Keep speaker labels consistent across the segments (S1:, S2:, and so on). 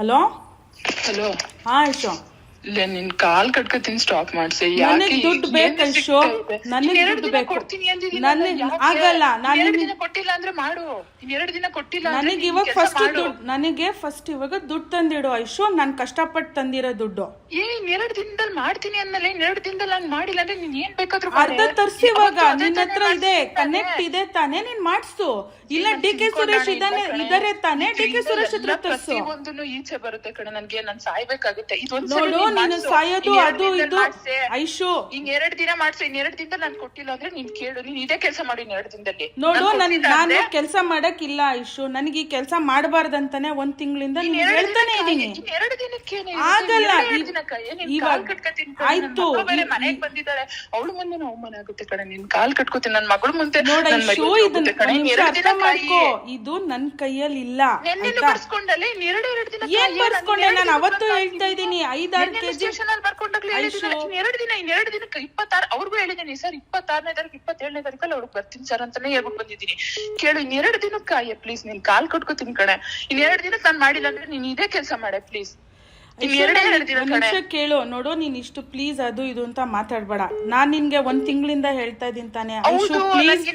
S1: Hello
S2: hello
S1: ಹಾ ಐಶೋ
S2: ಇಲ್ಲ ನಿನ್ ಕಾಲ್ ಕಟ್ಕೋತೀನಿ ಸ್ಟಾಪ್ ಮಾಡ್ಸಿ.
S1: ನನಗ್ ದುಡ್ಡು ಬೇಕು ಐಶೋ ನನಗ್ ದುಡ್ಡು ಬೇಕು.
S2: ಕೊಡ್ತೀನಿ ಅಂದಿದ್ದೀನಿ
S1: ನನಗ್ ಆಗಲ್ಲ ನಾನು
S2: ಎರಡು ದಿನ ಕೊಟ್ಟಿಲ್ಲ ಅಂದ್ರೆ ಮಾಡು. ನೀನ್ ಎರಡು ದಿನ ಕೊಟ್ಟಿಲ್ಲ ಅಂದ್ರೆ
S1: ನನಗೆ
S2: ನೀನ್
S1: ಇವಾಗ
S2: ಕೆಲ್ಸ
S1: ಫಸ್ಟ್
S2: ಮಾಡು.
S1: ದುಡ್ಡು ನನಗೆ ಫಸ್ಟ್ ಇವಾಗ ದುಡ್ಡು ತಂದಿಡು ಐಶೋ. ನಾನು ಕಷ್ಟಪಟ್ಟು ತಂದಿರೋ ದುಡ್ಡು.
S2: ಏ ಇನ್ ಎರಡು ದಿನದಲ್ಲಿ ಮಾಡ್ತೀನಿ ಅಂದ್ಮೇಲೆ ಇನ್ ಎರಡು ದಿನದಲ್ಲಿ ನಾನು ಮಾಡಿಲ್ಲ ಅಂದ್ರೆ ನೀನ್ ಏನ್ ಬೇಕಾದ್ರೂ
S1: ಅರ್ಧ ತರ್ಸಿ ಇವಾಗ. ನಿನ್ನ ಹತ್ರ ಇದೆ. ಕನೆಕ್ಟ್ ಇದೆ ತಾನೇ ನೀನ್ ಮಾಡ್ಸು. ಇಲ್ಲ ಡಿ ಕೆ ಸುರೇಶ್ ಇದಾನೆ ಇದಾರೆ ತಾನೇ ಡಿ ಕೆ ಸುರೇಶ್ ಹತ್ರ ತರ್ಸು.
S2: ಈಚೆ ಬರುತ್ತೆ ನನ್ಗೆ ನಾನ್ ಸಾಯ್ಬೇಕಾಗುತ್ತೆ. ಇದೊಂದ್
S1: ನೋಡು ನೀನು ಸಾಯೋದು ಅದು ಇದು. ಐಶು.
S2: ಇನ್ ಎರಡ್ ದಿನ ಮಾಡ್ಸು. ಇನ್ ಎರಡ್ ದಿನದಲ್ಲಿ ನಾನು ಕೊಟ್ಟಿಲ್ಲ ಅಂದ್ರೆ ನೀನ್ ಕೇಳು. ನೀನ್ ಇದೇ ಕೆಲಸ ಮಾಡಿ ಇನ್ ಎರಡ್ ದಿನದಲ್ಲಿ.
S1: ನೋಡು
S2: ನನ್
S1: ನಾನು ಕೆಲಸ ಮಾಡಕ್ಕಿಲ್ಲ ಐಶು. ನನಗೆ ಈ ಕೆಲಸ ಮಾಡಬಾರ್ದಂತಾನೆ ಒಂದ್ ತಿಂಗಳಿಂದ ನೀನ್ ಹೇಳ್ತಾನೆ ಇದೀನಿ.
S2: ಎರಡ್ ದಿನಕ್ಕೆ
S1: ಆಗಲ್ಲ, ಇವಾಗ- ಆಯ್ತು,
S2: ಮನೆಗ್ ಬಂದಿದ್ದಾಳೆ. ಅವಳು ಮುಂದೆ ಅವಮಾನ ಆಗುತ್ತೆ ಕಣೆ. ನಿನ್ ಕಾಲ್ ಕಟ್ಕೋತೀನಿ. ನನ್ ಮಗಳ ಮುಂದೆ
S1: ನೋಡ ಐಶು ಇದನ್ನ ಅರ್ಥ
S2: ದಿನ
S1: ಮಾಡ್ಕೋ. ಇದು ನನ್ ಕೈಯಲ್ಲಿ ಇಲ್ಲ
S2: ಎರಡ್ ಎರಡ್ ದಿನ
S1: ಏನ್ ಬರ್ಸ್ಕೊಂಡೆ? ನಾನು ಅವತ್ತು ಹೇಳ್ತಾ ಇದ್ದೀನಿ ಐದಾರು
S2: ಸ್ಟೇಷನ್ ಅಲ್ಲಿ ಬರ್ಕೊಂಡಾಗ್ಲೇ ಹೇಳಿದ್ದೀನಿ ಇನ್ ಎರಡು ದಿನ ಇನ್ ಎರಡು ದಿನಕ್ಕೆ ಇಪ್ಪತ್ತಾರು ಅವ್ರಿಗೂ ಹೇಳಿದ್ದೀನಿ ಸರ್ ಇಪ್ಪತ್ತಾರನೇ ತಾರೀಕು ಇಪ್ಪತ್ತೇಳನೇ ತಾರೀಕಲ್ಲಿ ಅವ್ರಿಗೆ ಬರ್ತೀನಿ ಸರ್ ಅಂತಾನೆ ಹೇಳ್ಬಿಟ್ಟು ಬಂದಿದ್ದೀನಿ. ಕೇಳು ಇನ್ ಎರಡು ದಿನಕ್ಕೆ ಅಯ್ಯ ಪ್ಲೀಸ್ ನೀನ್ ಕಾಲ್ ಕಟ್ಕೋತೀನಿ ಕಣೆ. ಇನ್ ಎರಡು ದಿನಕ್ಕೆ ನಾನು ಮಾಡಿಲ್ಲ ಅಂದ್ರೆ ನೀನ್ ಇದೇ ಕೆಲಸ ಮಾಡೆ ಪ್ಲೀಸ್
S1: ನಿಮಿಷ ಕೇಳು ನೋಡು ನೀನ್ ಇಷ್ಟು ಪ್ಲೀಸ್ ಅದು ಇದು ಅಂತ ಮಾತಾಡ್ಬೇಡ. ನಾನ್ ನಿನ್ಗೆ ಒಂದ್ ತಿಂಗಳಿಂದ ಹೇಳ್ತಾ ಇದೀನಿ ತಾನೆ ಪ್ಲೀಸ್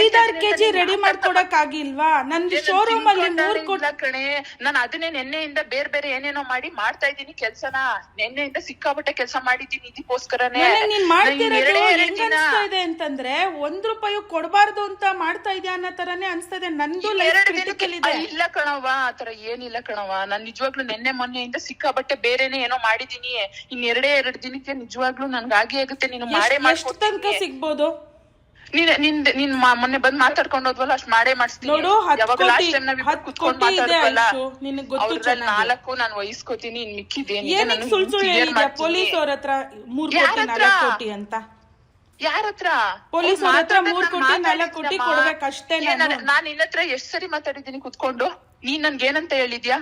S1: ಐದಾರು ಕೆಜಿ ರೆಡಿ ಮಾಡ್ಕೊಡಕ್ ಆಗಿಲ್ವಾ? ನನ್ಗೆ ಶೋರೂಮ್ ಅಲ್ಲಿ ಮೂರ್
S2: ಕಣೆ. ನಾನು ಅದನ್ನೇ ನಿನ್ನೆಯಿಂದ ಬೇರೆ ಬೇರೆ ಏನೇನೋ ಮಾಡಿ ಮಾಡ್ತಾ ಇದ್ದೀನಿ ಕೆಲ್ಸನ. ನಿನ್ನೆಯಿಂದ ಸಿಕ್ಕಾಪಟ್ಟೆ ಕೆಲಸ ಮಾಡಿದ್ದೀನಿ ಇದಕ್ಕೋಸ್ಕರನೇ.
S1: ನೀನ್ ಮಾಡ್ತಿರೋದು ಹೆಂಗ್ ಅನ್ಸ್ತಾ ಇದೆ ಅಂತಂದ್ರೆ ಒಂದ್ ರೂಪಾಯಿ ಕೊಡಬಾರ್ದು ಅಂತ ಮಾಡ್ತಾ ಇದೆಯಾ ಅನ್ನೋ ತರನೇ ಅನ್ಸ್ತಾ ಇದೆ. ನಂದು ಲೈಫ್ ಕ್ರಿಟಿಕಲ್ ಇದೆ.
S2: ಇಲ್ಲ ಕಣವ್ವ ಆತರ ಏನಿಲ್ಲ ಕಣವ್ವ. ನಾನ್ ನಿಜವಾಗ್ಲೂ ನಿನ್ನೆ ಮೊನ್ನೆಯಿಂದ ಸಿಕ್ಕಾಬಟ್ಟೆ ಬೇರೆನೆ ಏನೋ ಮಾಡಿದೀನಿ. ಇನ್ ಎರಡೇ ಎರಡ್ ದಿನಕ್ಕೆ ನಿಜವಾಗ್ಲೂ ನನ್ಗೆ ಆಗೇ ಆಗುತ್ತೆ. ನೀನು ಮಾಡೇ
S1: ತನಕ
S2: ಮಾಡ್ಕೊಡ್ತೀನಿ.
S1: ಸಿಗ್ಬೋದು?
S2: ನೀನ್ ನಿನ್ ನಿನ್ ಮ- ಮೊನ್ನೆ ಬಂದ್ ಮಾತಾಡ್ಕೊಂಡು ಹೋದ್ವಲ್ಲ ಅಷ್ಟ್ ಮಾಡೇ ಮಾಡಿಸ್ತೀನಿ.
S1: ನೋಡು
S2: ಯಾವಾಗ
S1: ಕೋಟಿ
S2: ಲಾಸ್ಟ್ ಟೈಮ್ ನಾವ್
S1: ಹತ್
S2: ಕುತ್ಕೊಂಡ್
S1: ಕೋಟಿ ಇದೆ
S2: ಮಾತಾಡ್ವಲ್ಲ
S1: ಐಶು ನಿನಗ್ ಗೊತ್ತು
S2: ಅವ್ರದ್ರಲ್ಲಿ
S1: ಚೆನ್ನಾಗಿ.
S2: ನಾಲ್ಕು ನಾನು ವಹಿಸ್ಕೋತೀನಿ ಇನ್ ಮಿಕ್ಕಿದೇನಿದೆ
S1: ಏನಕ್
S2: ನಾನು
S1: ಸುಳ್ ಸುಳ್ಳು
S2: clear
S1: ಹೇಳಿದ್ಯಾ?
S2: ಮಾಡ್ತೀನಿ.
S1: ಪೊಲೀಸ್ ಅವ್ರ ಹತ್ರ ಮೂರ್
S2: ಯಾರ್
S1: ಕೋಟಿ
S2: ಹತ್ರ?
S1: ನಾಲ್ಕು ಕೋಟಿ ಅಂತ.
S2: ಯಾರ ಹತ್ರ?
S1: ಪೊಲೀಸ್
S2: ಅವ್ರ್
S1: ಅವ್ರ ಹತ್ರ
S2: ಮಾತಾಡ್ದಾಗ
S1: ಮೂರ್
S2: ನಾನ್
S1: ಕೋಟಿ, ನಾಲ್ಕ್ ಕೊಡ್ಬೇಕಷ್ಟೇ ನಾನು.
S2: ನಾನ್- ನಿನ್ ನಿನ್ನ ಹತ್ರ ಎಷ್ಟ್ ಸರಿ ಮಾತಾಡಿದೀನಿ ಕುತ್ಕೊಂಡು? ನೀನ್ ನನ್ಗೆ ಏನಂತ ಹೇಳಿದ್ಯಾ?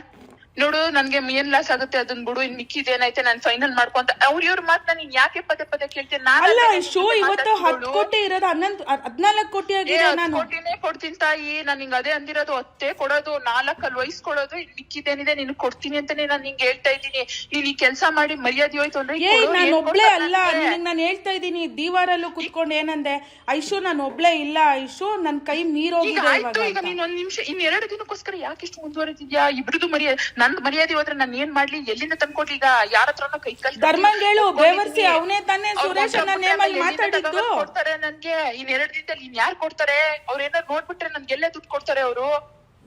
S2: ನೋಡು ನನ್ಗೆ ಏನ್ ಲಾಸ್ ಆಗುತ್ತೆ ಅದನ್ ಬಿಡು ಇನ್ ಮಿಕ್ಕಿದ್ ಏನೈತೆ ನಾನ್ ಫೈನಲ್ ಮಾಡ್ಕೊಂತ ಅವ್ರ ಇವ್ರ ಮಾತ್ ನಾನು ಯಾಕೆ ಪದೇ ಪದೇ ಕೇಳ್ತೇನೆ
S1: ಅಲ್ಲ ಶೋ ಇವತ್ತು
S2: ಹತ್ತು
S1: ಕೋಟಿ ಇರೋದು ಹನ್ನೊಂದು ಹದ್ನಾಲ್ಕು ಕೋಟಿ ಆಗಿದೆ ನಾನು.
S2: ಕೋಟಿನೇ ಕೊಡ್ತೀನಿ ತಾಯಿ ನಾನು ಹಿಂಗ್ ಅದೇ ಅಂದಿರೋದು ಹತ್ತೇ ಕೊಡೋದು ನಾಲ್ಕಲ್ಲಿ ವಹಿಸ್ಕೊಡೋದು ಇನ್ ಮಿಕ್ಕಿದೇನಿದೆ ನಿನ್ ಕೊಡ್ತೀನಿ ಅಂತಾನೆ ನಾನ್ ನಿಂಗೆ ಹೇಳ್ತಾ ಇದ್ದೀನಿ. ನೀನ್ ಈ ಕೆಲ್ಸ ಮಾಡಿ ಮರ್ಯಾದೆ ಹೋಯ್ತು ಅಂದ್ರೆ
S1: ನಾನು ಒಬ್ಳೆ ಅಲ್ಲ
S2: ನಿನ್
S1: ನಿನಗ್ ನಾನು ಹೇಳ್ತಾ ಇದ್ದೀನಿ ದೀವಾರಲ್ಲೂ ಕುತ್ಕೊಂಡು ಏನಂದೆ? ಐಶು ನಾನು ಒಬ್ಳೆ ಇಲ್ಲ ಐಶು ನನ್ ಕೈ
S2: ಈಗ
S1: ಮೀರೋಗಿದೆ
S2: ಆಯ್ತು ಈಗ
S1: ಅಂತ.
S2: ನೀನ್ ಒಂದ್ ನಿಮಿಷ ಇನ್ ಎರಡು ದಿನಕ್ಕೋಸ್ಕರ ಯಾಕೆ ಇಷ್ಟು ಮುಂದುವರೆದಿದ್ಯಾ? ಇಬ್ರದು ಮರ್ಯಾದೆ ನನ್ ಮರ್ಯಾದೆ ಹೋದ್ರೆ ನಾನ್ ಏನ್ ಮಾಡ್ಲಿ? ಎಲ್ಲಿಂದ ತಂದ್ಕೊಡ್ಲಿ ಈಗ ಯಾರ ಹತ್ರ ಕೈ ಕಲ್
S1: ಧರ್ಮಂಗ್ ಹೇಳು ಬೇವರ್ಸಿ ಅವನೇ ತಾನೇ ಸುರೇಶ್ ನನ್ನ ನೇಮಲ್ಲಿ ಮಾತಾಡಿದ್ದು?
S2: ಕೊಡ್ತಾರೆ ನನ್ಗೆ? ಇನ್ ಎರಡ್ ದಿನದಲ್ಲಿ ಇನ್ ಯಾರ್ ಕೊಡ್ತಾರೆ? ಅವ್ರ ಏನಾರು ನೋಡ್ಬಿಟ್ರೆ ನನ್ಗೆ ಎಲ್ಲೇ ದುಡ್ಡು ಕೊಡ್ತಾರೆ ಅವರು?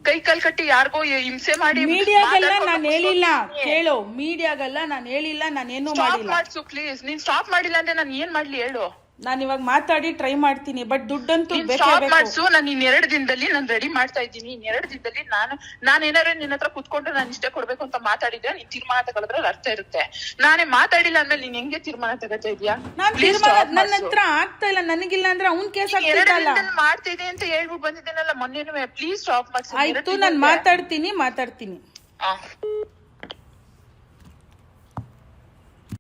S2: ಕೈ ಕಾಲ್ ಕಟ್ಟಿ ಯಾರಿಗೋ ಹಿಂಸೆ ಮಾಡಿ
S1: ಮೀಡಿಯಾಗೆಲ್ಲ ನಾನು ಹೇಳಿಲ್ಲ. ಕೇಳು ಮೀಡಿಯಾಗೆಲ್ಲ ನಾನು ಹೇಳಿಲ್ಲ ನಾನು
S2: ಏನು
S1: ಮಾಡಿಲ್ಲ.
S2: ಮಾಡ್ಸು ಪ್ಲೀಸ್ ನೀನ್ ಸ್ಟಾಪ್ ಮಾಡಿಲ್ಲ ಅಂದ್ರೆ ನಾನು ಏನ್ ಮಾಡ್ಲಿ? ಹೇಳು.
S1: ನಾನು ಇವಾಗ ಮಾತಾಡಿ ಟ್ರೈ ಮಾಡ್ತೀನಿ ಬಟ್ ದುಡ್ಡಂತೂ
S2: ನೀನ್
S1: ಬೇಕೇ
S2: ಸ್ಟಾಪ್
S1: ಬೇಕು.
S2: ಮಾಡ್ಸು ನಾನು ಇನ್ ಎರಡು ದಿನದಲ್ಲಿ ನಾನು ರೆಡಿ ಮಾಡ್ತಾ ಇದ್ದೀನಿ ಇನ್ ಎರಡು ದಿನದಲ್ಲಿ ನಾನು ನಾನು ಏನಾರ ನಿನ್ನ ಹತ್ರ ಕುತ್ಕೊಂಡು ನಾನು ಇಷ್ಟೇ ಕೊಡ್ಬೇಕು ಅಂತ ಮಾತಾಡಿದ್ರೆ ನೀನ್ ತೀರ್ಮಾನ ತಗೊಳದ್ರಲ್ಲಿ ಅರ್ಥ ಇರುತ್ತೆ. ನಾನೇ ಮಾತಾಡಿಲ್ಲ ಅಂದ್ರೆ ನೀನ್ ಹೆಂಗೆ ತೀರ್ಮಾನ ತಗೋತಾ ಇದೀಯಾ?
S1: ನಾನ್
S2: Please
S1: ತೀರ್ಮಾನ
S2: stop
S1: ನನ್ನ
S2: ಮಾಡ್ಸು.
S1: ಹತ್ರ ಆಗ್ತಾ ಇಲ್ಲ ನನಗಿಲ್ಲ ಅಂದ್ರೆ ಅವ್ನ್ ಕೇಸ್
S2: ನೀನ್ ಎರಡ್
S1: ಆಗ್ತಿದ್ದಲ್ಲ
S2: ದಿನದಲ್ಲಿ ಮಾಡ್ತಿದೆ ಅಂತ ಹೇಳ್ಬಿಟ್ಟು ಬಂದಿದ್ದೇನಲ್ಲ ಮೊನ್ನೆನೂ ಪ್ಲೀಸ್ ಸ್ಟಾಪ್ ಮಾಡ್ಸಿ
S1: ಆಯ್ತು ನಾನ್ ಮಾತಾಡ್ತೀನಿ ಮಾತಾಡ್ತೀನಿ.
S2: ಮಾತಾಡ್